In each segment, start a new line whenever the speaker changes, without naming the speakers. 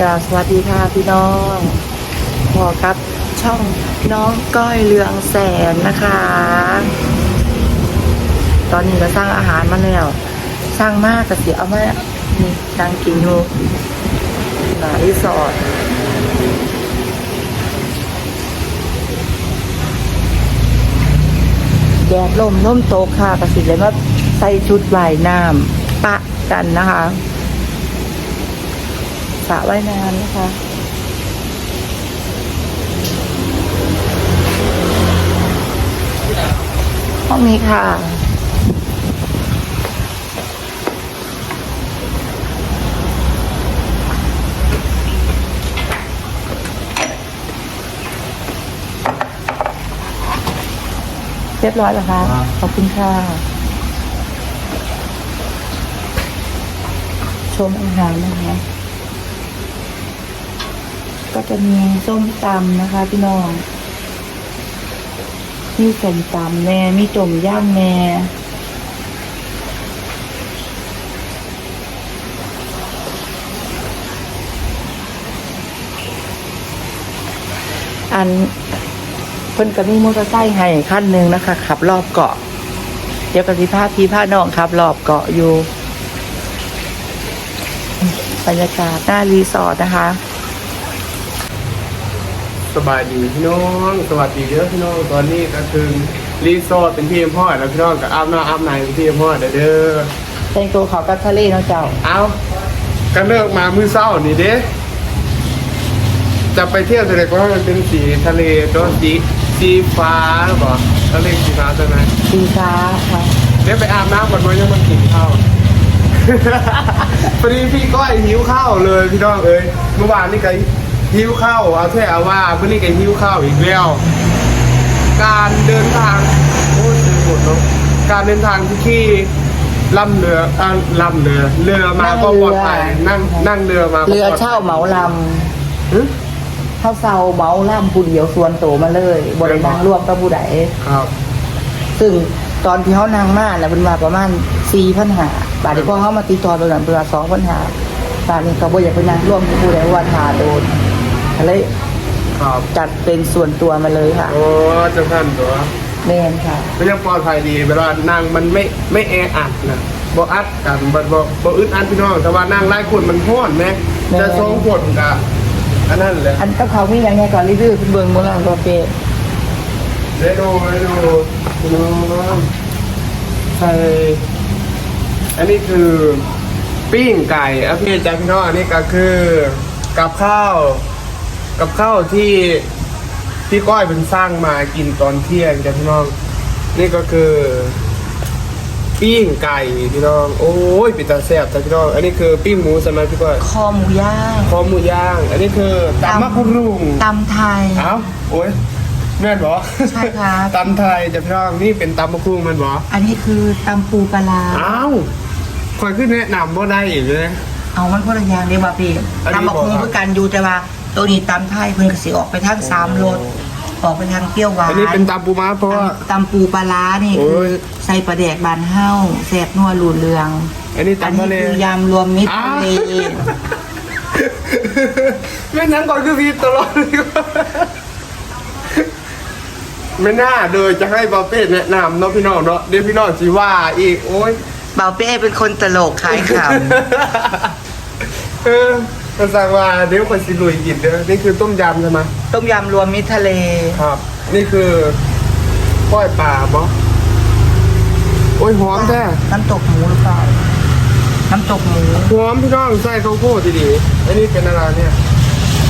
กราบสวัสดีค่ะพี่น้องพอครับช่องน้องก้อยเรืองแสนนะคะ ตอนนี้ก็สร้างอาหารมาแล้วสร้างมากกระเสียเอามานี่นั่งกินอยู่หนารีสอร์ทแดดลมน้มโตค่ะกระสิเลยมาใส่ชุดว่ายน้ำปะกันนะคะ ระว่ายน้ำนะคะห้องนี้ค่ะ เรียบร้อยแล้วคะ
ครับ
ขอบคุณค่ะ ชมอาหารนะคะ ก็จะมีส้มตำนะคะ พี่น้อง มีส้มตำแม่มีจมย่างแม่อันเพิ่นก็มีมอเตอร์ไซค์ให้ขั้นหนึ่งนะคะ ขับรอบเกาะ เดี๋ยวกับสิพาพี่พาน้องขับรอบเกาะอยู่ บรรยากาศหน้ารีสอร์ทนะคะ
สบายดีพี่น้อง สวัสดีเด้อพี่น้อง ตอนนี้ก็คือรีสอร์ทเป็นที่พ่อแล้วพี่น้องกับอาบน้ำอาบในเป็นที่พ่อเด้อเด้อ
แต่งตัวเขากับทะเลเนาะเจ้า
เอาก็เลิกมามื้อเช้านี่เด้ จะไปเที่ยวทะเลก็ให้มันเป็นสีทะเลตัวสีสีฟ้าหรือเปล่าทะเลสีฟ้าใช่ไหม
สีฟ้าค่ะ
เดี๋ยวไปอาบน้ำก่อนไว้ยังมากินข้าวพอดีพี่ก้อยหิวข้าวเลยพี่น้องเอ้ยเมื่อวานนี่ก็ หิวข้าวเอาแค่เอาว่าเมื่อนี้ก็หิวข้าวอีกแล้ว การเดินทางโอ้ยเต็มหมดเนาะการเดินทางที่ขี่ล่ำเรืออ่าล่ำเรือ เรือมาก็ปลอดภัยนั่งนั่งเรือมาก็
เรือ
ปลดภัย
เช่าเหมาล
หึำ
เข้าเซาเหมาลำผู้เดียวส่วนโตวมาเลยบรินางร่วมกับผู้ใด
ครับ
ซึ่งตอนที่เขานางมาน่ะเป็นมาประมาณสี่พันหาบาทที่พ่อเขามาตีตอนเป็นประมาณสองพันหาบาทนี้เขาบอกอยากไปนางร่วมกับผู้ใดว่าทาโดน ก็เลย
ครับ
จัดเป็นส่วนตัวมาเลยค่ะ
โอ้เจะท่านตัว
แม่นค่ะ
ก็ยังปลอดภัยดีเวลานั่งมันไม่ไม่แออัดนะบ่อัดกันบ่บ่บ่อึดอัดพี่น้อง แต่ว่านั่งหลายคนมันห้อนแม่
แม่
จะทรงผลกับอันนั้นแหละ
อันกับเขามีอย่างไงก่อนรีวิวคุณเบิงโบราณโรเป
ได้ดูได้ดูพี่น้องใส่อันนี้คือปิ้งไก่อะพี่จ้าพี่น้องอันนี้ก็คือกับข้าว กับข้าวที่พี่ก้อยเป็นสร้างมากินตอนเที่ยงจ้ะพี่น้อง นี่ก็คือปิ้งไก่พี่น้อง โอ้ยปิดตาแซ่บจ้ะพี่น้อง อันนี้คือปิ้งหมูใช่ไหมพี่ก้อย
คอหมูย่าง
คอหมูย่าง อันนี้คือตำมะพรุง
ตำไทย
เอ้าโอ้ยแม่นบอ
ใช่ครับ
ตำไทยจ้ะพี่น้องนี่เป็นตำมะพรุงแมันบอ
อันนี้คือตำปูปลาร้า
อ้าวคอยขึ้นแนะนำว่าได้อีกเลย
เอามันคนละอย่างเดียวว่าพี่
อันนี้
ตำบัก
บอก
หุ่ง
ครับ
คือกันอยู่แต่ว่า ตัวนี้ตำไทยเพิ่นก็สิออกไปทางสามรสออกไปทางเปรี้ยวหวาน
อันนี้เป็นตำปูม้าเพราะว่า
ตำปูปลาร้านี่
โอ้
คือยใส่ปลาแดกบานเฮ้าแสบนัวหลูเรือง
อันนี้
อัน
ตำ
นี้
ทะเล
คือยำรวมมิตร
อ้าว
ทะเล
ไม่นั้นก่อนคือพี่ตลอดเลยไม่น่าเลยจะให้บอเป้แนะนำเนาะพี่น้องเนาะเดี๋ยวพี่น้องจีว่าอีกโอ้ย
เบาเป้เป็นคนตลกขายข
เออ ภาษาว่าเดี๋ยวคนสิลุยกินเด้อนี่คือต้มยำใช่ไหมำ
ต้มยำรวมมิตรทะเล
ครับ นี่คือก้อยปลาบอโอ้ยหอมแท้
น้ำตกหมูหรือเปล่า น้ำตกหมู
หอมพี่น้องใส่ข้าวโพดดีๆอันนี้เป็นอะไรเนี่ย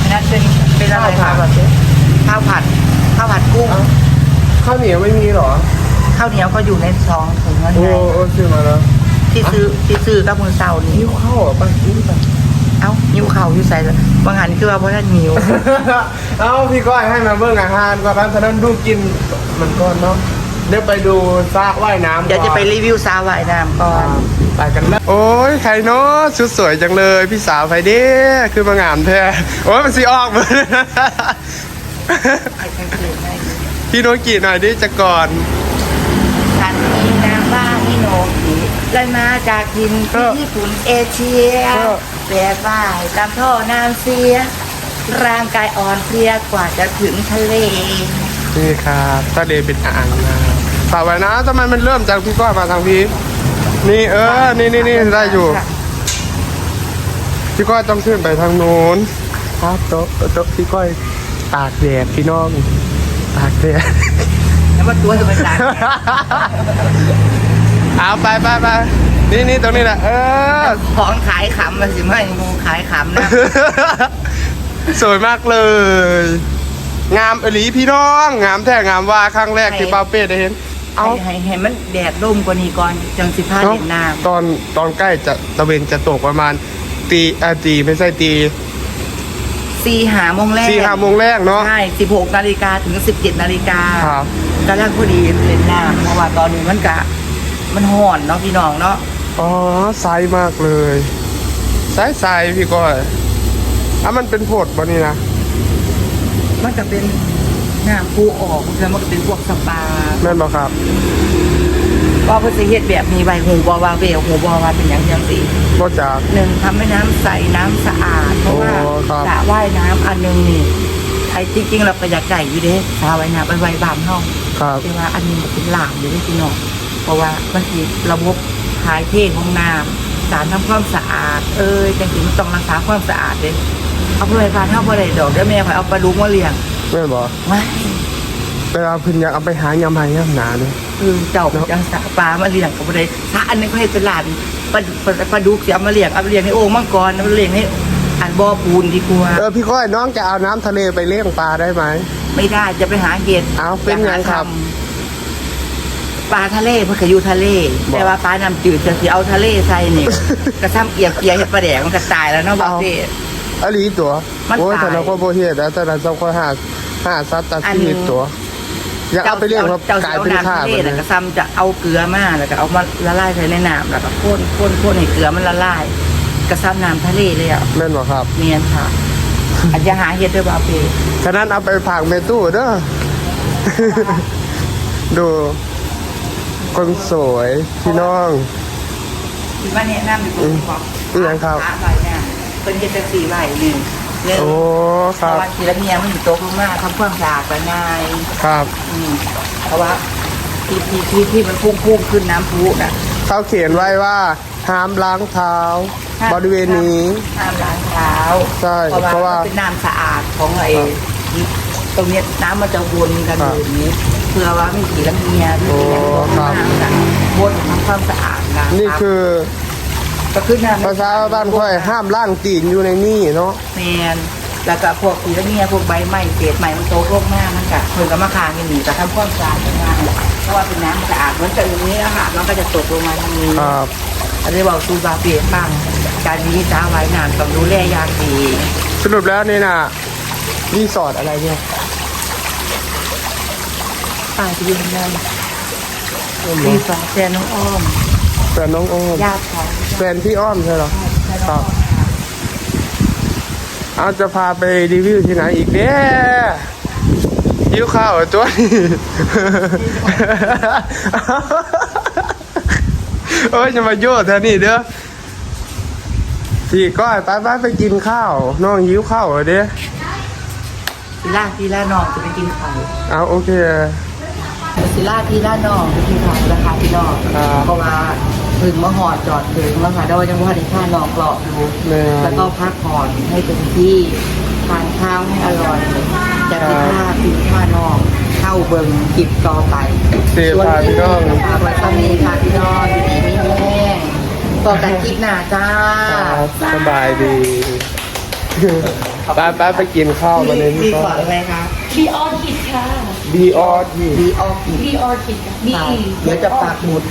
อันนั้นเป็นเป็นอะไร
ข้า
คะ
วผัด
ข้าวผัดข้าวผัดกุ้ง
เอ้าข้าวเหนียวไม่มีเหรอ
ข้าวเหนียวก็อยู่ในซองถุงนั่น
โอ้
ไง
โอ้ซื้อมาแล้ว
ที่ซื้อที่ซื้อกับมือเสานี่
หิวข้าวเหรอไปหิวไป
เอ้านิ้วเข่าอยู่ใส่ละบางหันคือว่าเพราะท่านนิ้ว
เอ้าพี่ก้อยให้มาเบิ่งอาหารก่อนครับฉะนั้นดูกินมันก่อนเนาะเดี๋ยวไปดูซากว่ายน้ำ
เดี๋ยวจะไปรีวิวซาว่ายน้ำก่อน
ไปกันเลยโอ้ยใครเนาะชุดสวยจังเลย พี่สาวใครเด้คือมางามแท้โอ้ยมันสีออกเหมือน
ไอ้กางเกงใน
พี่โนกิหน่อยดิจะก่อน
ฉันมีนามว่าฮิโนกิเลยมาจากทินที่ญี่ปุ่นเอเชีย
ก็
แบบว่าตามท่อน้ำเสีย ร่างกายอ่อนเพลียกว่าจะถึงทะเล
นี่ครับทะเลเป็นอ่างนะฝากไว้นะทำไมมันเริ่มจากพี่ก้อยมาทางพี่นี่เออ นี่นี่นี่ได้อยู่ พี่ก้อยต้องขึ้นไปทางโน้นครับโต๊ะโต๊ะพี่ก้อยตากแดดพี่น้อง ตากแดด
แล้วว่าตัวจะไปตาย
เอาไปไปไป นี่นี่ตรงนี้แหละเออ
ของขายขำมาสิไม่งูขายขำนะ
สวยมากเลย งามอหลีพี่น้อง งามแท้งามว่าครั้งแรกที่
ใช่
ป้าเป้ได้เห็น เอา
ให้ให้ให้มันแดดร่มกว่านี้ก่อนจังสิผ้า
เนอะ
เห็นน้
ตอนตอนใกล้จะตะเวนจะตกประมาณ ตีอาตีไม่ใช่ตีำ
สี่หาโมงแรก
สี่ห้าโมงแรกเนาะ
ใช่สิบหกนาฬิกาถึงสิบเจ็ดนาฬิกา
ครับ
กำลังพอดีเล่นน้ำเพราะว่าตอนนี้มันกะ มันห่อนเนาะพี่น้องเนาะ
อ๋อไซส์มากเลยไซส์ไซส์พี่ก้อยอะมันเป็นโพดบ่นี่นะ
มันก็เป็นน้ำปูออกแล้วมันก็เป็นพวกสปา
แม่นบ่ครับ
ก็เพื่อจะเฮ็ดแบบมีใบหูบอวาเวลหูบอวาเป็นอย่างยังสี
บ่จาก
หนึ่งทำให้น้ำใสน้ำสะอาด เพราะว่า
โอ้ครับ
สระว่ายน้ำอันหนึงนี่ไอ้จริงๆเราประหยัดไก่อยู่เด้สระว่ายน้ำไปไว้บานห้อง
ครับ
แต่ว่าอันนี้มันเป็นหลามอยู่ที่พี่น้อง เพราะว่ามันมีระบบทายเทของน้ำสารทำความสะอาด เอ้ยจังสิมันต้องรักษาความสะอาดเลยเอาไปไว้บานเท่าบ่ได้ดอกเดี๋ยวแม่คอยเอาปลาดุกมาเลี้ยง
แม่นบ่
ว้าย
เวลาเพิ่นอยากเอาไปหายำหายำหนาเนี่ย
คือเจ้าจังสะปลามาเลี้ยงกับบ่ได้ถ้าอันนึงก็ให้เป็นหลานปลาปลาปลาดุกสิเอามาเลี้ยงเอาไปเลี้ยงในโอ่งมังกรเอามาเลี้ยงให้อันบ่อปูนดีกว่า
เออพี่ก้อยน้องจะเอาน้ำทะเลไปเลี้ยงปลาได้ไหม
ไม่ได้จะไปหาเห็ด
เอาเป็นไงครับ
จะหาทำ ปลาทะเลเพื่อขอยู่ทะเล
บอก
แต่ว่าปลาน้ำจืดจะสิเอาทะเลใส่นี่ กระซ้ำเกียบเกียเห็ดปลาแดกมันก็ตายแล้วเนาะบาเฟ่
อลีตัว
มัน
โอ้ย
ตาย
แต่เราก็โบเฮ็ดแล้วแต่เราต้องคอยหาหาซัดตัด
อัน
ชีวิตตัวอยากเอาไปเลี้ยงครับ
เจ้าก
ลาย
เอา
เป็น
น้ำ
ข้า
ทะ
ว
เล
แบบ
แล้ว
นี้
ก็ซ้ำจะเอาเกลือมาแล้วก็เอามาละลายใส่ในน้ำแล้วก็ข้นข้นข้นให้เกลือมันละลายกระซ้ำน้ำทะเลเลยอะ
แม่นบ่ครับ
เนียนค่ะอาจจะหาเห็ดด้วยบาเฟ่
ฉะนั้นเอาไปผักเมตู้เด้อดู คนสวยพี่น้อง
คิดว่าแนะนำอยู่ตรงนี้ครับ
อืมครับ
หาใบเนี่ยเป็นเห็ดจังสี่ใบหนึ่งหนึ่ง
โอ้
เพ
ครั
ราะ
บ
ว่าทีละเมียมันอยู่โต๊ะลงมาทำความสะอาดไปง่าย
ครับ
อืมเพราะว่าที่ที่ที่ที่มันพุ่งพุ่งขึ้นน้ำพุน่ะ
เขาเขียนไว้ว่าห้ามล้างเท้าบริเวณนี้
ห้ามล้างเท้า
ใช่
เพราะ
เพราะว่า
ว่ามันเป็นน้ำสะอาดของไอ้ ตรงเนี้ยน้ำมันจะวนกัน
ค
อ
รับ
ยู่อย่างนี้เพื่อว่าไม่ขี่ละเมียที่
โอ้
เมียตก
ครั
มา
บ
น้ำวนทำความสะอาดนะ
นี่คือ
ก็ขึ้นน้ำ
ภาษาบ้านค่อยห้ามล้างตีนอยู่ในนี่เนาะ
แมนแล้วก็พวกขี่ละเมียพวกใบไม้เศษไม้มันโตโรคมากมันก็เพิ่นก็มาคางกันหนีแต่ทำความสะอาดกันง่ายเพราะว่าเป็นน้ำสะอาดเหมือนกับอย่างนี้อะค่ะมันก็จะตกลงมาทางนี้
ครับ
อันนี้บอกซูบาเปียบ้างการนี้จ้าไว้นานต้องดูแลอย่างดี
สรุปแล้วนี่น่ะ รีสอร์ทอะไรเนี่ย
ป้าจะยืนยันรีสอร์ทแจน้องอ้อม
แฟนน้องโอม
ญาติของ
แฟนพี่อ้อมใช่เหรอครับเอาจะพาไปรีวิวที่ไหนอีกเนี่ยยิ้วข้าวเหรอตัวนี้โอ้ยจะมาโยดแทนนี่เด้อพี่ก้อยไปไปไปกินข้าว น้องยิ้วข้าวเหรอเด้อ
ศิลาทีละน้องจะไปกินข้าว
เอาโอเค
ศิลาทีละน้องไปกินข้าวราคาพี่น้อง
ครับ
เพราะว่าถึงมาหอดจอดถึงแล้วค่ะได้ว่าจังหวัดที่ข้าน้องกรอบอยู่
แม่
แล้วก็พักผ่อนให้เต็มที่ทานข้าวให้อร่อยจะกินข้าวกินข้าวนอกเข้าเบิ่งกิบต่อไป
เสียพาพี่น้อง
ฝากไว้ตอนนี้ค่ะพี่น้องอยู่ดีไม่แห้งต่อกันคลิปหน้าจ้า
ครับสบายดี ไปไปไปกินข้าวมาเลย
ดี
พี่
ก
ก้อ
ว่ายอะไรคะ
บีออคิดค่ะ
ดีออด
ดีออก
บีออคิดค่ะบี
ค่ะ
อี
เดี๋ยวจะปักหมุด